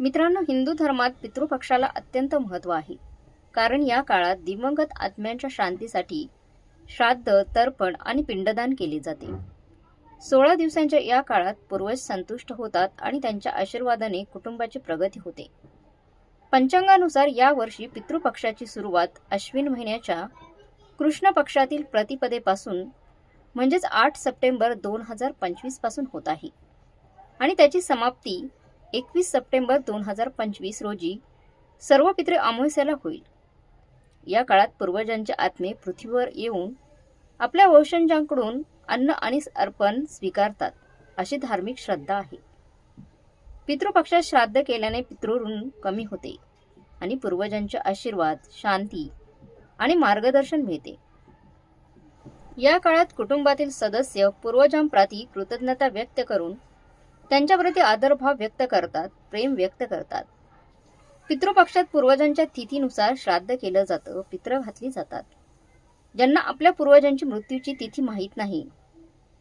मित्रांनो हिंदू धर्मात पितृपक्षाला अत्यंत महत्त्व आहे. कारण या काळात दिवंगत आत्म्यांच्या शांतीसाठी श्राद्ध तर्पण आणि पिंडदान केले जाते. सोळा दिवसांच्या या काळात पूर्वज संतुष्ट होतात आणि त्यांच्या आशीर्वादाने कुटुंबाची प्रगती होते. पंचांगानुसार या वर्षी पितृपक्षाची सुरुवात अश्विन महिन्याच्या कृष्ण पक्षातील प्रतिपदेपासून म्हणजेच आठ सप्टेंबर दोन हजार पंचवीसपासून होत आहे. आणि त्याची समाप्ती एकवीस सप्टेंबर दोन हजार पंचवीस रोजी सर्व पित्रे अमावस्याला होईल. या काळात पूर्वजांचे आत्मे पृथ्वीवर येऊन आपल्या वंशजांकडून अन्न आणि अर्पण स्वीकारतात अशी धार्मिक श्रद्धा आहे. पितृपक्षात श्राद्ध केल्याने पितृऋण कमी होते आणि पूर्वजांचे आशीर्वाद शांती आणि मार्गदर्शन मिळते. या काळात कुटुंबातील सदस्य पूर्वजांप्रती कृतज्ञता व्यक्त करून त्यांच्याप्रती आदरभाव व्यक्त करतात प्रेम व्यक्त करतात. पितृपक्षात पूर्वजांच्या तिथीनुसार श्राद्ध केलं जातं पित्र घातली जातात. ज्यांना आपल्या पूर्वजांची मृत्यूची तिथी माहीत नाही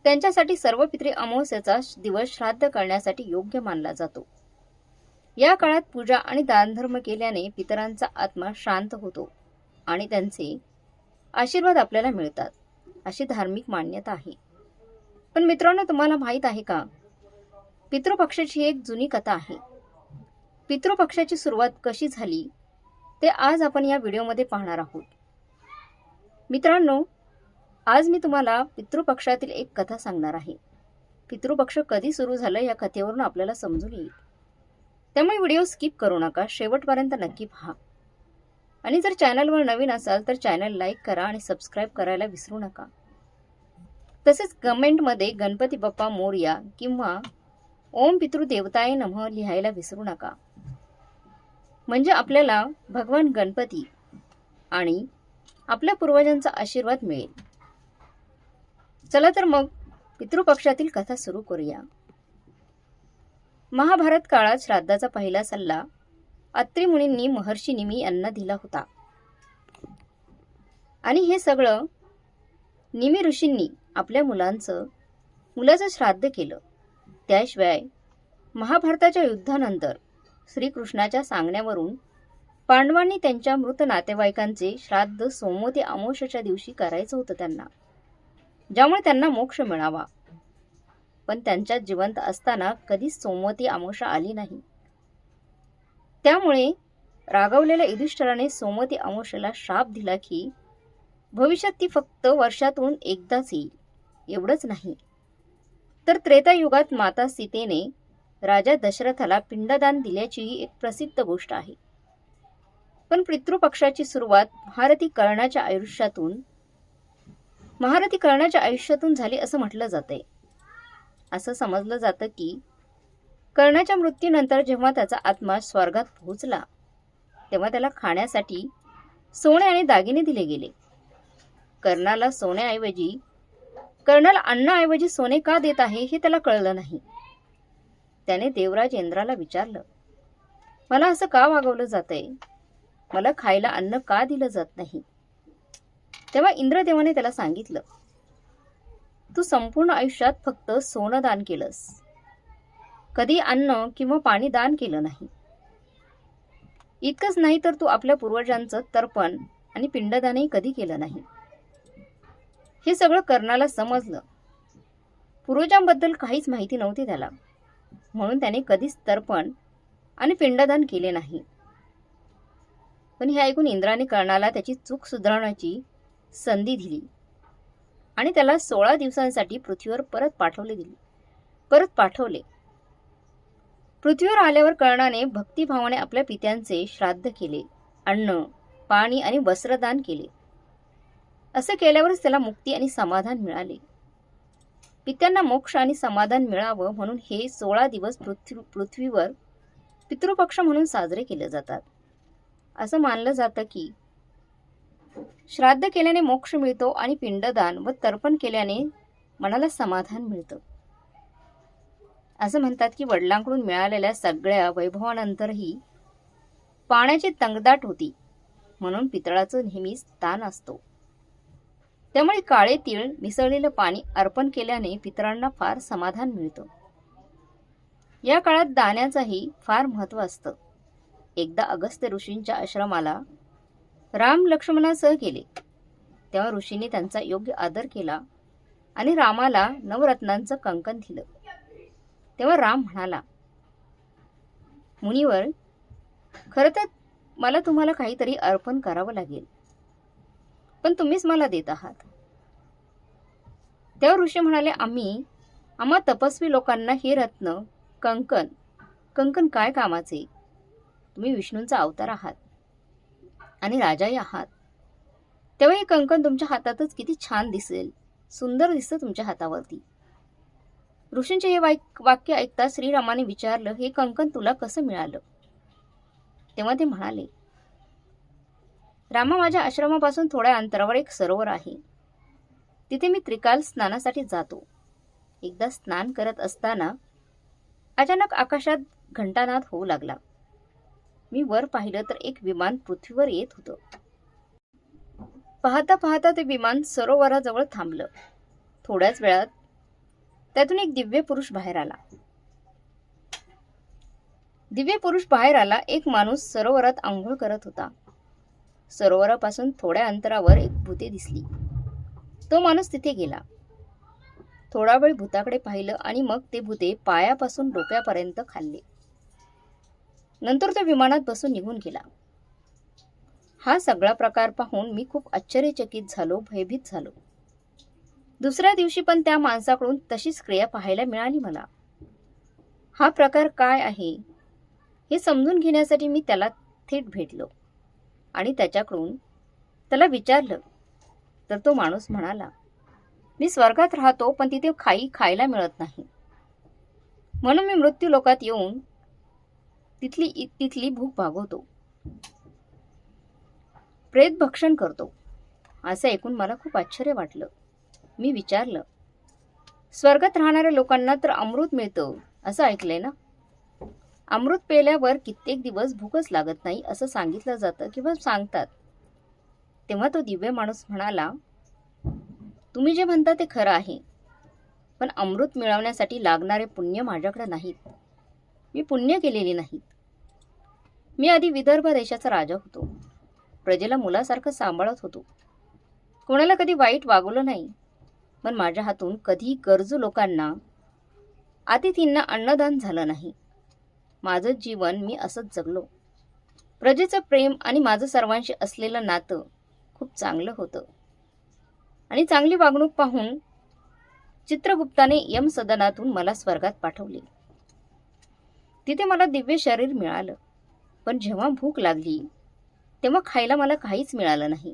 त्यांच्यासाठी सर्व पित्रे अमावस्याचा दिवस श्राद्ध करण्यासाठी योग्य मानला जातो. या काळात पूजा आणि दानधर्म केल्याने पितरांचा आत्मा शांत होतो आणि त्यांचे आशीर्वाद आपल्याला मिळतात अशी धार्मिक मान्यता आहे. पण मित्रांनो तुम्हाला माहीत आहे का? पितृपक्षाची एक जुनी कथा आहे. पितृपक्षाची सुरुवात कशी झाली ते आज आपण या व्हिडिओमध्ये पाहणार आहोत. मित्रांनो आज मी तुम्हाला पितृपक्षातील एक कथा सांगणार आहे. पितृपक्ष कधी सुरू झालं या कथेवरून आपल्याला समजून येईल. त्यामुळे व्हिडिओ स्किप करू नका शेवटपर्यंत नक्की पहा. आणि जर चॅनलवर नवीन असाल तर चॅनल लाईक करा आणि सबस्क्राईब करायला विसरू नका. तसेच कमेंटमध्ये गणपती बाप्पा मोरया किंवा ओम पितृदेवताय नम लिहायला विसरू नका. म्हणजे आपल्याला भगवान गणपती आणि आपल्या पूर्वजांचा आशीर्वाद मिळेल. चला तर मग पितृपक्षातील कथा सुरू करूया. महाभारत काळात श्राद्धाचा पहिला सल्ला अत्रि मुनींनी महर्षी निमी यांना दिला होता. आणि हे सगळं निमी ऋषींनी आपल्या मुलांचं मुलाचं श्राद्ध केलं. त्याशिवाय महाभारताच्या युद्धानंतर श्रीकृष्णाच्या सांगण्यावरून पांडवांनी त्यांच्या मृत नातेवाईकांचे श्राद्ध सोमवती अमोशाच्या दिवशी करायचं होतं त्यांना. ज्यामुळे त्यांना मोक्ष मिळावा. पण त्यांच्यात जिवंत असताना कधीच सोमवती अमोषा आली नाही. त्यामुळे रागवलेल्या युधिष्ठराने सोमवती अमोषेला श्राप दिला की भविष्यात ती फक्त वर्षातून एकदाच येईल. एवढंच नाही. तर त्रेतायुगात माता सीतेने राजा दशरथाला पिंडदान दिल्याचीही एक प्रसिद्ध गोष्ट आहे. पण पितृपक्षाची सुरुवात महारथी कर्णाच्या आयुष्यातून महारथी कर्णाच्या आयुष्यातून झाली असं म्हटलं जातंय. असं समजलं जातं की कर्णाच्या मृत्यूनंतर जेव्हा त्याचा आत्मा स्वर्गात पोहोचला तेव्हा त्याला खाण्यासाठी सोने आणि दागिने दिले गेले. कर्णाला सोन्याऐवजी कर्णाला अन्नाऐवजी सोने का देत आहे हे त्याला कळलं नाही. त्याने देवराज इंद्राला विचारलं मला असं का वागवलं जातंय? मला खायला अन्न का दिलं जात नाही? तेव्हा इंद्रदेवाने त्याला सांगितलं तू संपूर्ण आयुष्यात फक्त सोनं दान केलंस. कधी अन्न किंवा पाणी दान केलं नाही. इतकंच नाही तर तू आपल्या पूर्वजांचं तर्पण आणि पिंडदानही कधी केलं नाही. हे सगळं कर्णाला समजलं. पूर्वजांबद्दल काहीच माहिती नव्हती त्याला. म्हणून त्याने कधीच तर्पण आणि पिंडदान केले नाही. पण हे ऐकून इंद्राने कर्णाला त्याची चूक सुधारण्याची संधी दिली आणि त्याला सोळा दिवसांसाठी पृथ्वीवर परत पाठवले दिले. परत पाठवले. पृथ्वीवर आल्यावर कर्णाने भक्तिभावाने आपल्या पित्यांचे श्राद्ध केले अन्न पाणी आणि वस्त्रदान केले. असं केल्यावरच त्याला मुक्ती आणि समाधान मिळाले. पित्यांना मोक्ष आणि समाधान मिळावं म्हणून हे सोळा दिवस पृथ्वी पृथ्वीवर पितृपक्ष म्हणून साजरे केले जातात. असं मानलं जातं की श्राद्ध केल्याने मोक्ष मिळतो आणि पिंडदान व तर्पण केल्याने मनाला समाधान मिळतं. असं म्हणतात की वडिलांकडून मिळालेल्या सगळ्या वैभवानंतरही पाण्याची तंगदाट होती म्हणून पितळाचं नेहमीच ताण असतो. त्यामुळे काळे तीळ मिसळलेलं पाणी अर्पण केल्याने पितरांना फार समाधान मिळतं. या काळात दाण्याचंही फार महत्त्व असतं. एकदा अगस्त्य ऋषींच्या आश्रमाला राम लक्ष्मणासह गेले. तेव्हा ऋषींनी त्यांचा योग्य आदर केला आणि रामाला नवरत्नांचं कंकण दिलं. तेव्हा राम म्हणाला मुनीवर खरं तर मला तुम्हाला काहीतरी अर्पण करावं लागेल. पण तुम्हीच मला देत आहात. तेव्हा ऋषी म्हणाले आम्ही आम्हा तपस्वी लोकांना हे रत्न कंकण कंकण काय कामाचे? तुम्ही विष्णूंचा अवतार आहात आणि राजाही आहात. तेव्हा हे कंकण तुमच्या हातातच किती छान दिसेल सुंदर दिसतं तुमच्या हातावरती. ऋषींचे हे वाक्य ऐकता श्रीरामाने विचारलं हे कंकण तुला कसं मिळालं? तेव्हा ते म्हणाले रामा माझ्या आश्रमापासून थोड्या अंतरावर एक सरोवर आहे. तिथे मी त्रिकाल स्नानासाठी जातो. एकदा स्नान करत असताना अचानक आकाशात घंटानाद होऊ लागला. मी वर पाहिलं तर एक विमान पृथ्वीवर येत होतं. पाहता पाहता ते विमान सरोवराजवळ थांबलं. थोड्याच वेळात त्यातून एक दिव्य पुरुष बाहेर आला. दिव्य पुरुष बाहेर आला एक माणूस सरोवरात आंघोळ करत होता. सरोवरापासून थोड्या अंतरावर एक भूते दिसली. तो माणूस तिथे गेला. थोडा वेळ भूताकडे पाहिलं आणि मग ते भूते पायापासून डोक्यापर्यंत खाल्ले. नंतर तो विमानात बसून निघून गेला. हा सगळा प्रकार पाहून मी खूप आश्चर्यचकित झालो भयभीत झालो. दुसऱ्या दिवशी पण त्या माणसाकडून तशीच क्रिया पाहायला मिळाली मला. हा प्रकार काय आहे? हे समजून घेण्यासाठी मी त्याला थेट भेटलो आणि त्याच्याकडून त्याला विचारलं तर तो माणूस म्हणाला मी स्वर्गात राहतो पण तिथे खाई खायला मिळत नाही. म्हणून मी मृत्यू लोकात येऊन तिथली तिथली भूक भागवतो. प्रेत भक्षण करतो. असं ऐकून मला खूप आश्चर्य वाटलं. मी विचारलं स्वर्गात राहणाऱ्या लोकांना तर अमृत मिळतं असं ऐकलंय ना? अमृत पेल्यावर कित्येक दिवस भूकच लागत नाही असं सांगितलं जातं किंवा सांगतात. तेव्हा तो दिव्य माणूस म्हणाला तुम्ही जे म्हणता ते खरं आहे पण अमृत मिळवण्यासाठी लागणारे पुण्य माझ्याकडे नाहीत. मी पुण्य केलेली नाहीत. मी आधी विदर्भ देशाचा राजा होतो. प्रजेला मुलासारखं सांभाळत होतो. कोणाला कधी वाईट वागवलं नाही पण माझ्या हातून कधी गरजू लोकांना अतिथींना अन्नदान झालं नाही. माझं जीवन मी असंच जगलो. प्रजेचं प्रेम आणि माझं सर्वांशी असलेलं नातं खूप चांगलं होतं. आणि चांगली वागणूक पाहून चित्रगुप्ताने यम सदनातून मला स्वर्गात पाठवले. तिथे मला दिव्य शरीर मिळालं. पण जेव्हा भूक लागली तेव्हा खायला मला काहीच मिळालं नाही.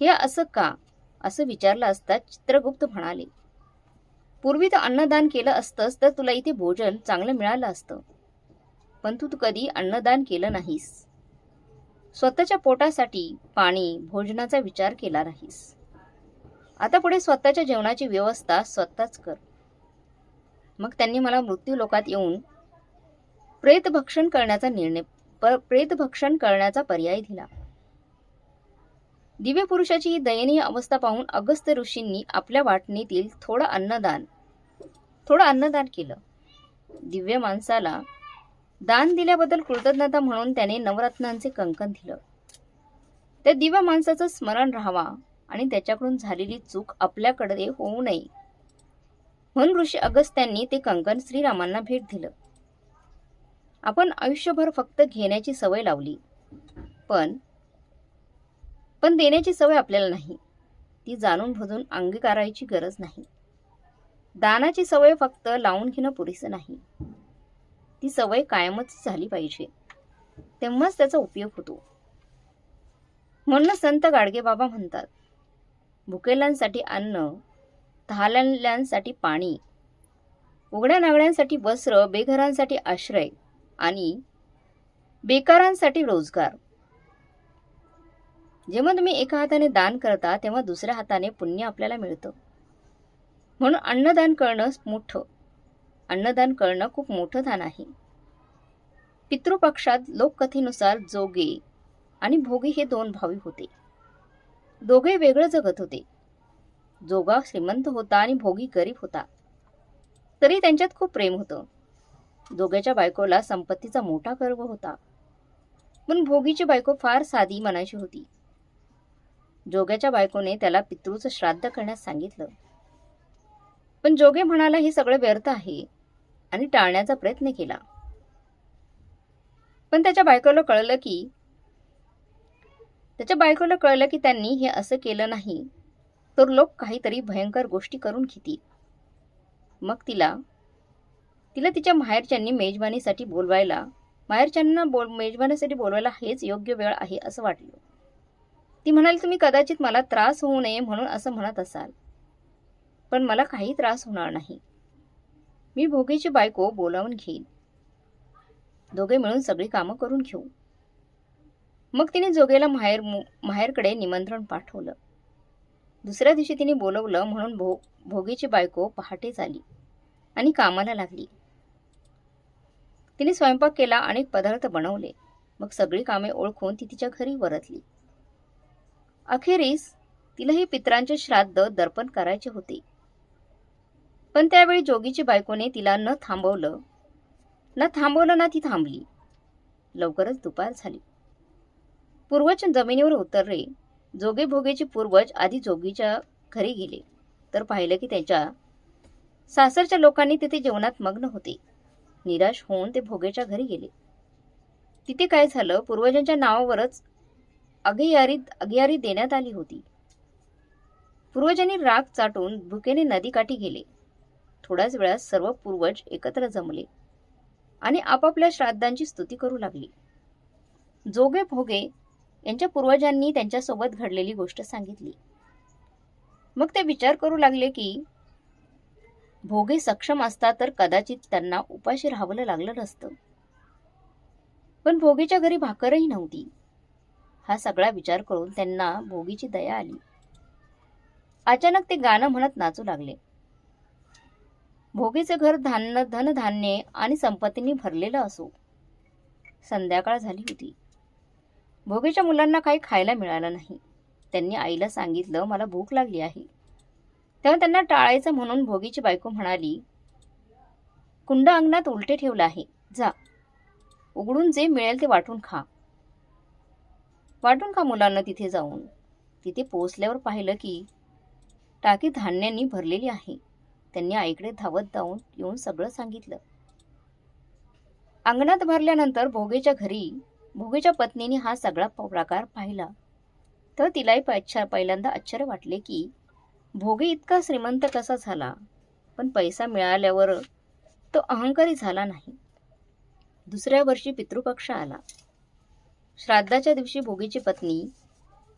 हे असं का? असं विचारलं असता चित्रगुप्त म्हणाले. पूर्वी तर अन्नदान केलं असतंच तर तुला इथे भोजन चांगलं मिळालं असतं. पण तू कधी अन्नदान केलं नाहीस. स्वतःच्या पोटासाठी पाणी भोजनाचा विचार केला नाहीस. आता पुढे स्वतःच्या जेवणाची व्यवस्था स्वतःच कर. मग त्यांनी मला मृत्यू लोकात येऊन प्रेतभक्षण करण्याचा निर्णय प्रेतभक्षण करण्याचा पर्याय दिला. दिव्य पुरुषाची ही दयनीय अवस्था पाहून अगस्त्य ऋषींनी आपल्या वाटणीतील थोडं अन्नदान थोडं अन्नदान केलं. दिव्य माणसाला दान दिल्याबद्दल कृतज्ञता म्हणून त्याने नवरत्नांचे कंकण दिलं. त्या दिव्या माणसाचं स्मरण राहावा आणि त्याच्याकडून झालेली चूक आपल्याकडे होऊ नये. म्हणून ऋषी अगस्त्यांनी ते कंकण श्रीरामांना भेट दिलं. आपण आयुष्यभर फक्त घेण्याची सवय लावली. पण पण देण्याची सवय आपल्याला नाही. ती जाणून बुजून अंगीकारायची गरज नाही. दानाची सवय फक्त लावून घेणं पुरेसं नाही. ती सवय कायमच झाली पाहिजे. तेव्हाच त्याचा उपयोग होतो. म्हणून संत गाडगे बाबा म्हणतात भुकेल्यांसाठी अन्न धालल्यांसाठी पाणी उघड्या नागड्यांसाठी वस्त्र बेघरांसाठी आश्रय आणि बेकारांसाठी रोजगार. जेव्हा तुम्ही एका हाताने दान करता तेव्हा दुसऱ्या हाताने पुण्य आपल्याला मिळतं. म्हणून अन्नदान करणं मोठं अन्नदान करणं खूप मोठं दान आहे. पितृपक्षात लोककथेनुसार जोगे आणि भोगी हे दोन भावी होते. दोघे वेगळं जगत होते. जोगा श्रीमंत होता आणि भोगी गरीब होता. तरी त्यांच्यात खूप प्रेम होतं. जोग्याच्या बायकोला संपत्तीचा मोठा गर्व होता. पण भोगीची बायको फार साधी मनाची होती. जोग्याच्या बायकोने त्याला पितृचं श्राद्ध करण्यास सांगितलं. पण जोगे म्हणाला हे सगळं व्यर्थ आहे. आणि टाळण्याचा प्रयत्न केला. पण त्याच्या बायकोला कळलं की त्याच्या बायकोला कळलं की त्यांनी हे असं केलं नाही तर लोक काहीतरी भयंकर गोष्टी करून घेतील. मग तिला तिला तिच्या माहेरच्यांनी मेजवानीसाठी बोलवायला माहेरच्यांना बोल मेजवानीसाठी बोलवायला हेच योग्य वेळ आहे असं वाटलं. ती म्हणाली तुम्ही कदाचित मला त्रास होऊ नये म्हणून असं म्हणत असाल. पण मला काही त्रास होणार नाही. मी भोगीची बायको बोलावून घेईन. दोघे मिळून सगळी कामं करून घेऊ. मग तिने जोगेला माहेर माहेरकडे निमंत्रण पाठवलं. दुसऱ्या दिवशी तिने बोलवलं म्हणून भो भोगीची बायको पहाटे झाली आणि कामाला लागली. तिने स्वयंपाक केला अनेक पदार्थ बनवले. मग सगळी कामे ओळखून ती तिच्या घरी वरतली. अखेरीस तिलाही पित्रांचे श्राद्ध दर्पण करायचे होते. पण त्यावेळी जोगीची बायकोने तिला न थांबवलं. ना थांबवलं ना ती थांबली. लवकरच दुपार झाली. पूर्वज जमिनीवर उतरले. जोगे भोगेचे पूर्वज आधी जोगीच्या घरी गेले. तर पाहिलं की त्याच्या सासरच्या लोकांनी तिथे जेवणात मग्न होते. निराश होऊन ते भोगेच्या घरी गेले. तिथे काय झालं? पूर्वजांच्या नावावरच अगेयारी अगेयारी देण्यात आली होती. पूर्वजांनी राग चाटून भुकेने नदीकाठी गेले. थोड्याच वेळात सर्व पूर्वज एकत्र जमले आणि आपापल्या श्राद्धांची स्तुती करू लागली. जोगे भोगे यांच्या पूर्वजांनी त्यांच्यासोबत घडलेली गोष्ट सांगितली. मग ते विचार करू लागले की भोगे सक्षम असता तर कदाचित त्यांना उपाशी राहावलं लागलं नसतं. पण भोगीच्या घरी भाकरही नव्हती. हा सगळा विचार करून त्यांना भोगीची दया आली. अचानक ते गाणं म्हणत नाचू लागले. भोगीचे घर धान्य धनधान्ये आणि संपत्तीने भरलेलं असो. संध्याकाळ झाली होती. भोगीच्या मुलांना काही खायला मिळालं नाही. त्यांनी आईला सांगितलं मला भूक लागली आहे. तेव्हा त्यांना टाळायचं म्हणून भोगीची बायको म्हणाली कुंड अंगणात उलटे ठेवलं आहे. जा. उघडून जे मिळेल ते वाटून खा. वाटून खा मुलांना तिथे जाऊन. तिथे पोचल्यावर पाहिलं की टाकी धान्यांनी भरलेली आहे. त्यांनी आईकडे धावत जाऊन येऊन सगळं सांगितलं. अंगणात भरल्यानंतर भोगेच्या घरी भोगेच्या पत्नीने हा सगळा प्रकार पाहिला. तर तिलाही पहिल्यांदा आश्चर्य वाटले की भोगे इतका श्रीमंत कसा झाला? पण पैसा मिळाल्यावर तो अहंकारी झाला नाही. दुसऱ्या वर्षी पितृपक्ष आला. श्राद्धाच्या दिवशी भोगीची पत्नी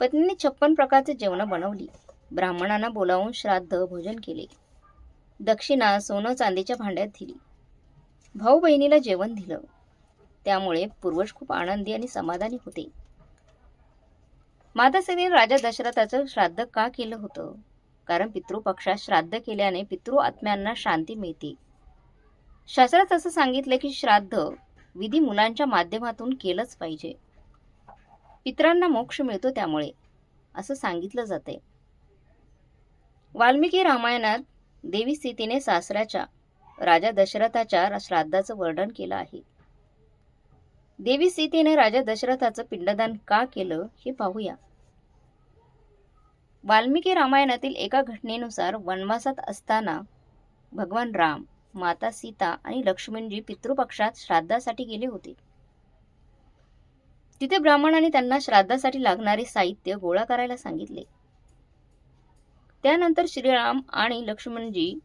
पत्नीने छप्पन प्रकारचे जेवण बनवली. ब्राह्मणांना बोलावून श्राद्ध भोजन केले. दक्षिणा सोनं चांदीच्या भांड्यात दिली. भाऊ बहिणीला जेवण दिलं. त्यामुळे पूर्वज खूप आनंदी आणि समाधानी होते. मातासेने राजा दशरथाचं श्राद्ध का केलं होतं? कारण पितृपक्षात श्राद्ध केल्याने पितृ आत्म्यांना शांती मिळते. शास्त्रात असं सांगितलं की श्राद्ध विधी मुलांच्या माध्यमातून केलंच पाहिजे. पित्रांना मोक्ष मिळतो त्यामुळे असं सांगितलं जाते वाल्मिकी रामायणात देवी स्थितीने सासऱ्याच्या राजा दशरथाच्या श्राद्धाचं वर्णन केलं आहे. देवी सीतेने राजा दशरथाचं पिंडदान का केलं हे पाहूया. वाल्मिकी रामायणातील एका घटनेनुसार वनवासात असताना भगवान राम माता सीता आणि लक्ष्मणजी पितृपक्षात श्राद्धासाठी गेले होते. तिथे ब्राह्मणांनी त्यांना श्राद्धासाठी लागणारे साहित्य गोळा करायला सांगितले. त्यानंतर श्रीराम आणि लक्ष्मणजी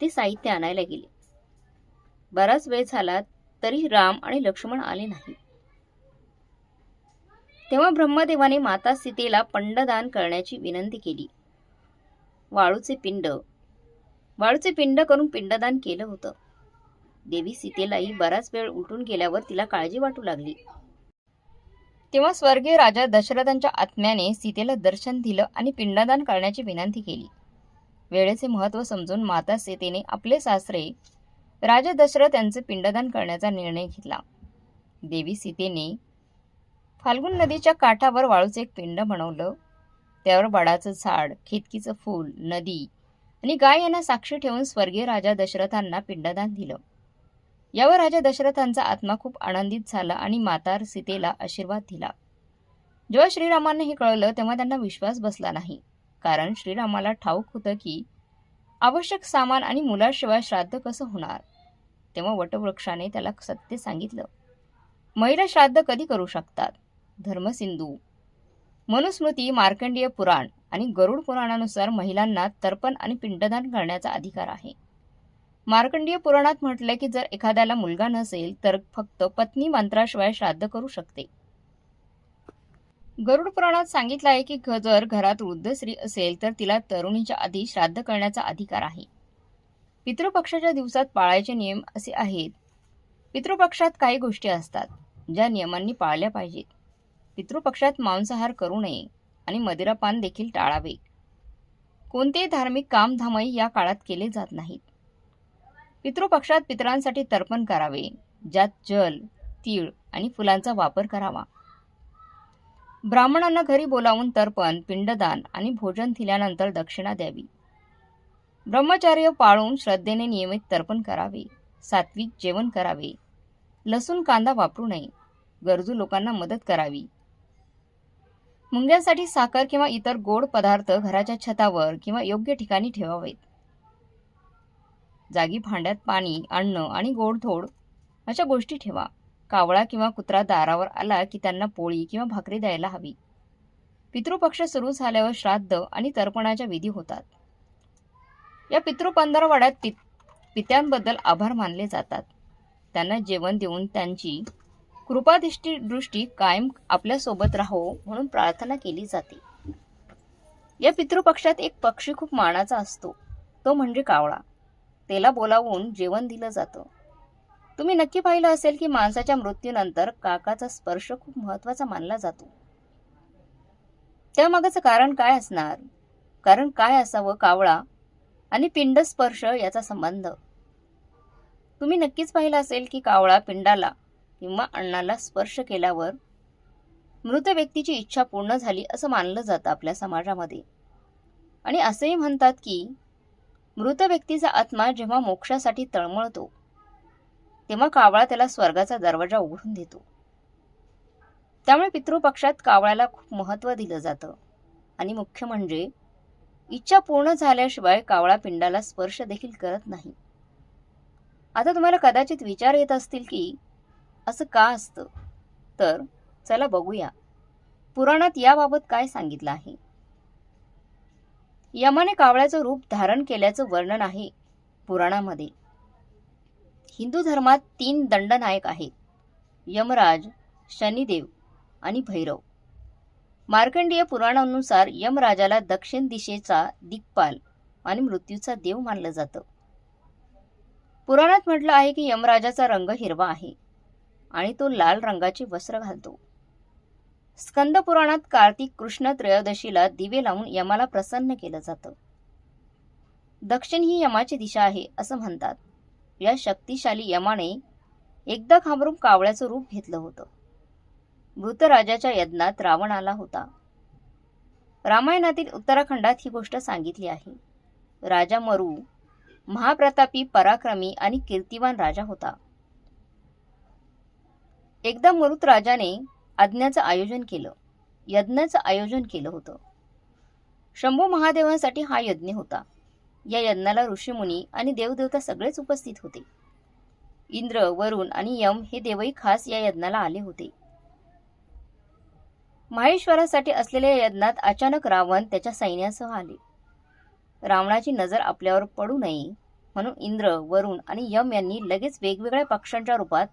ते साहित्य आणायला गेले. बराच वेळ झाला तरी राम आणि लक्ष्मण आले नाही. तेव्हा ब्रह्मदेवाने माता सीतेला पंडदान करण्याची विनंती केली. वाळूचे पिंड वाळूचे पिंड करून पिंडदान केलं होतं. देवी सीतेलाही बराच वेळ उलटून गेल्यावर तिला काळजी वाटू लागली. तेव्हा स्वर्गीय राजा दशरथांच्या आत्म्याने सीतेला दर्शन दिलं आणि पिंडदान करण्याची विनंती केली. वेळेचे महत्त्व समजून माता सीतेने आपले सासरे राजा दशरथ यांचे पिंडदान करण्याचा निर्णय घेतला. देवी सीतेने फाल्गुन नदीच्या काठावर वाळूचे एक पिंड बनवलं. त्यावर बाळाचं झाड खेतकीचं फूल नदी आणि गाय यांना साक्षी ठेवून स्वर्गीय राजा दशरथांना पिंडदान दिलं. यावर राजा दशरथांचा आत्मा खूप आनंदित झाला आणि मातार सीतेला आशीर्वाद दिला. जेव्हा श्रीरामांना हे कळलं तेव्हा त्यांना विश्वास बसला नाही. कारण श्रीरामाला ठाऊक होतं की आवश्यक सामान आणि मुलाशिवाय श्राद्ध कसं होणार? तेव्हा वटवृक्षाने त्याला सत्य सांगितलं. महिला श्राद्ध कधी करू शकतात? धर्मसिंधू मनुस्मृती मार्कंडीय पुराण आणि गरुड पुराणानुसार महिलांना तर्पण आणि पिंडदान करण्याचा अधिकार आहे. मार्कंडीय पुराणात म्हटलंय की जर एखाद्याला मुलगा नसेल तर फक्त पत्नी मंत्राशिवाय श्राद्ध करू शकते. गरुड पुराणात सांगितलं आहे की जर घरात वृद्ध स्त्री असेल तर तिला तरुणीच्या आधी श्राद्ध करण्याचा अधिकार आहे. पितृपक्षाच्या दिवसात पाळायचे नियम असे आहेत. पितृपक्षात काही गोष्टी असतात ज्या नियमांनी पाळल्या पाहिजेत. पितृपक्षात मांसाहार करू नये आणि मदिरापान देखील टाळावे. कोणतेही धार्मिक कामधामही या काळात केले जात नाहीत. पितृपक्षात पितरांसाठी तर्पण करावे ज्यात जल तीळ आणि फुलांचा वापर करावा. ब्राह्मणांना घरी बोलावून तर्पण पिंडदान आणि भोजन दिल्यानंतर दक्षिणा द्यावी. ब्रह्मचार्य पाळून श्रद्धेने नियमित तर्पण करावे सात्विक जेवण करावे. लसूण कांदा वापरू नये गरजू लोकांना मदत करावी. मुंग्यांसाठी साखर किंवा इतर गोड पदार्थ घराच्या छतावर किंवा योग्य ठिकाणी ठेवावेत. जागी भांड्यात पाणी अन्न आणि गोडधोड अशा गोष्टी ठेवा. कावळा किंवा कुत्रा दारावर आला की त्यांना पोळी किंवा भाकरी द्यायला हवी. पितृपक्ष सुरू झाल्यावर श्राद्ध आणि तर्पणाच्या विधी होतात. या पितृ पंधरवाड्यात पित पित्यांबद्दल आभार मानले जातात. त्यांना जेवण देऊन त्यांची कृपादिष्टी दृष्टी कायम आपल्यासोबत राहो म्हणून प्रार्थना केली जाते. या पितृपक्षात एक पक्षी खूप मानाचा असतो. तो म्हणजे कावळा. त्याला बोलावून जेवण दिलं जातं. तुम्ही नक्की पाहिलं असेल की माणसाच्या मृत्यूनंतर काकाचा स्पर्श खूप महत्त्वाचा मानला जातो. त्यामागचं कारण काय असणार? कारण काय असावं कावळा आणि पिंड स्पर्श याचा संबंध? तुम्ही नक्कीच पाहिलं असेल की कावळा पिंडाला किंवा अण्णाला स्पर्श केल्यावर मृत व्यक्तीची इच्छा पूर्ण झाली असं मानलं जातं आपल्या समाजामध्ये. आणि असेही म्हणतात की मृत व्यक्तीचा आत्मा जेव्हा मोक्षासाठी तळमळतो तेव्हा कावळा त्याला स्वर्गाचा दरवाजा उघडून देतो. त्यामुळे पितृपक्षात कावळ्याला खूप महत्त्व दिलं जातं. आणि मुख्य म्हणजे इच्छा पूर्ण झाल्याशिवाय कावळा पिंडाला स्पर्श देखील करत नाही. आता तुम्हाला कदाचित विचार येत असतील की असं का असतं? तर चला बघूया. पुराणात याबाबत काय सांगितलं आहे? यमाने कावळ्याचं रूप धारण केल्याचं वर्णन आहे पुराणामध्ये. हिंदू धर्मात तीन दंडनायक आहेत. यमराज शनिदेव आणि भैरव. मार्कंडीय पुराणानुसार यमराजाला दक्षिण दिशेचा दिग्पाल आणि मृत्यूचा देव मानलं जातं. पुराणात म्हटलं आहे की यमराजाचा रंग हिरवा आहे आणि तो लाल रंगाचे वस्त्र घालतो. स्कंद पुराणात कार्तिक कृष्ण त्रयोदशीला दिवे लावून यमाला प्रसन्न केलं जातं. दक्षिण ही यमाची दिशा आहे असं म्हणतात. या शक्तिशाली यमाने एकदा घाबरून कावळ्याचं रूप घेतलं होतं. मृत राजाच्या यज्ञात रावण आला होता. रामायणातील उत्तराखंडात ही गोष्ट सांगितली आहे. राजा मरू महाप्रतापी पराक्रमी आणि कीर्तिवान राजा होता. एकदा मरुत राजाने आज्ञाचं आयोजन केलं. यज्ञाचं आयोजन केलं होतं. शंभू महादेवांसाठी हा यज्ञ होता. या यज्ञाला ऋषीमुनी आणि देवदेवता सगळेच उपस्थित होते. इंद्र वरुण आणि यम हे देवही खास या यज्ञाला आले होते. माहेश्वरासाठी असलेल्या यज्ञात अचानक रावण त्याच्या सैन्यासह आले. रावणाची नजर आपल्यावर पडू नये म्हणून इंद्र वरुण आणि यम यांनी लगेच वेगवेगळ्या पक्षांच्या रूपात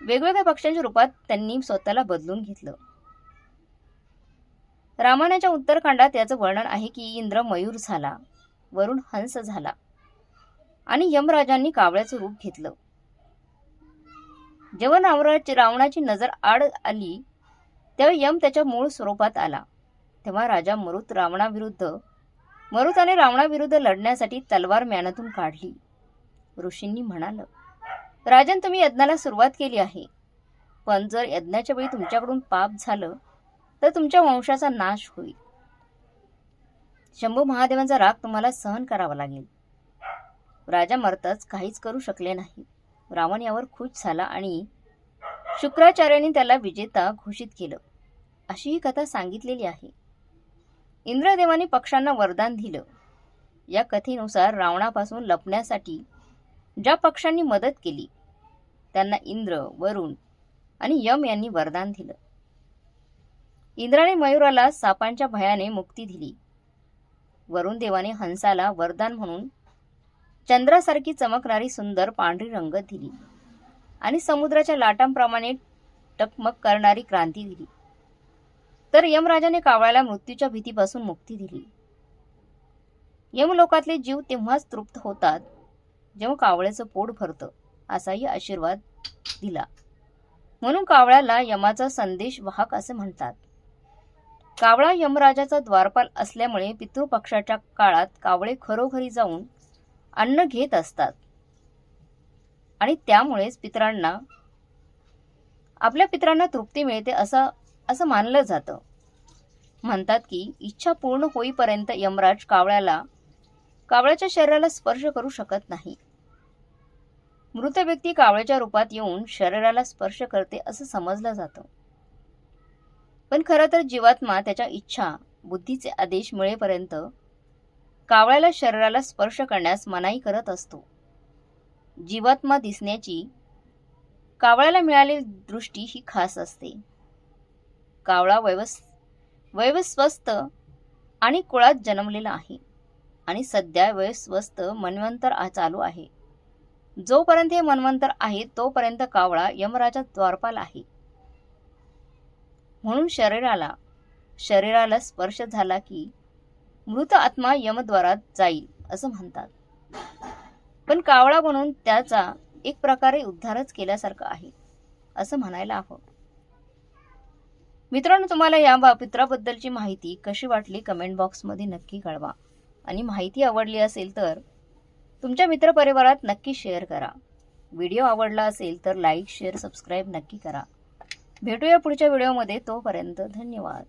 वेगवेगळ्या पक्षांच्या रूपात त्यांनी स्वतःला बदलून घेतलं. रामायणाच्या उत्तरकांडात याचं वर्णन आहे की इंद्र मयूर झाला वरुण हंस झाला आणि यमराजांनी कावळ्याचं रूप घेतलं. जेव्हा रावणाची रावणाची नजर आड आली तेव्हा यम त्याच्या मूळ स्वरूपात आला. तेव्हा राजा मरुत रावणाविरुद्ध मरुताने रावणाविरुद्ध लढण्यासाठी तलवार म्यानातून काढली. ऋषींनी म्हणालं राजन तुम्ही यज्ञाला सुरुवात केली आहे. पण जर यज्ञाच्या वेळी तुमच्याकडून पाप झालं तर तुमच्या वंशाचा नाश होईल. शंभू महादेवांचा राग तुम्हाला सहन करावा लागेल. राजा मरताच काहीच करू शकले नाही. रावण यावर खुश झाला आणि शुक्राचार्याने त्याला विजेता घोषित केलं. अशी ही कथा सांगितलेली आहे. इंद्रदेवाने पक्षांना वरदान दिलं. या कथेनुसार रावणापासून लपण्यासाठी ज्या पक्षांनी मदत केली त्यांना इंद्र वरुण आणि यम यांनी वरदान दिलं. इंद्राने मयुराला सापांच्या भयाने मुक्ती दिली. वरुण देवाने हंसाला वरदान म्हणून चंद्रासारखी चमकणारी सुंदर पांढरी रंगत दिली आणि समुद्राच्या लाटांप्रमाणे टकमक करणारी क्रांती दिली. तर यमराजाने कावळ्याला मृत्यूच्या भीतीपासून मुक्ती दिली. यमलोकातले जीव तेव्हाच तृप्त होतात जेव्हा कावळ्याचं पोट भरतं. असाही आशीर्वाद दिला. म्हणून कावळ्याला यमाचा संदेश वाहक असे म्हणतात. कावळा यमराजाचा द्वारपाल असल्यामुळे पितृपक्षाच्या काळात कावळे खरोखरी जाऊन अन्न घेत असतात. आणि त्यामुळेच पितरांना आपल्या पितरांना तृप्ती मिळते असं असं मानलं जातं. म्हणतात की इच्छा पूर्ण होईपर्यंत यमराज कावळ्याला कावळ्याच्या शरीराला स्पर्श करू शकत नाही. मृत व्यक्ती कावळ्याच्या रूपात येऊन शरीराला स्पर्श करते असं समजलं जातं. पण खरं तर जीवात्मा त्याच्या इच्छा बुद्धीचे आदेश मिळेपर्यंत कावळ्याला शरीराला स्पर्श करण्यास मनाई करत असतो. जीवात्मा दिसण्याची कावळ्याला मिळालेली दृष्टी ही खास असते. कावळा वैवस् वैवस्वस्त आणि कुळात जन्मलेला आहे आणि सध्या वयस्वस्थ मन्वंतर चालू आहे. जोपर्यंत हे मन्वंतर आहे तोपर्यंत कावळा यमराजा द्वारपाल आहे. म्हणून शरीराला शरीराला स्पर्श झाला की मृत आत्मा यमद्वारात जाईल असं म्हणतात. पण कावळा म्हणून त्याचा एक प्रकारे उद्धारच केल्यासारखं आहे असं म्हणायला हवं. मित्रांनो तुम्हाला या बा- पित्राबद्दलची माहिती कशी वाटली? कमेंट बॉक्समध्ये नक्की कळवा. आणि माहिती आवडली असेल तर तुमच्या मित्रपरिवारात नक्की शेअर करा. व्हिडिओ आवडला असेल तर लाईक शेअर सबस्क्राईब नक्की करा. भेटूया पुढच्या व्हिडिओमध्ये तोपर्यंत धन्यवाद.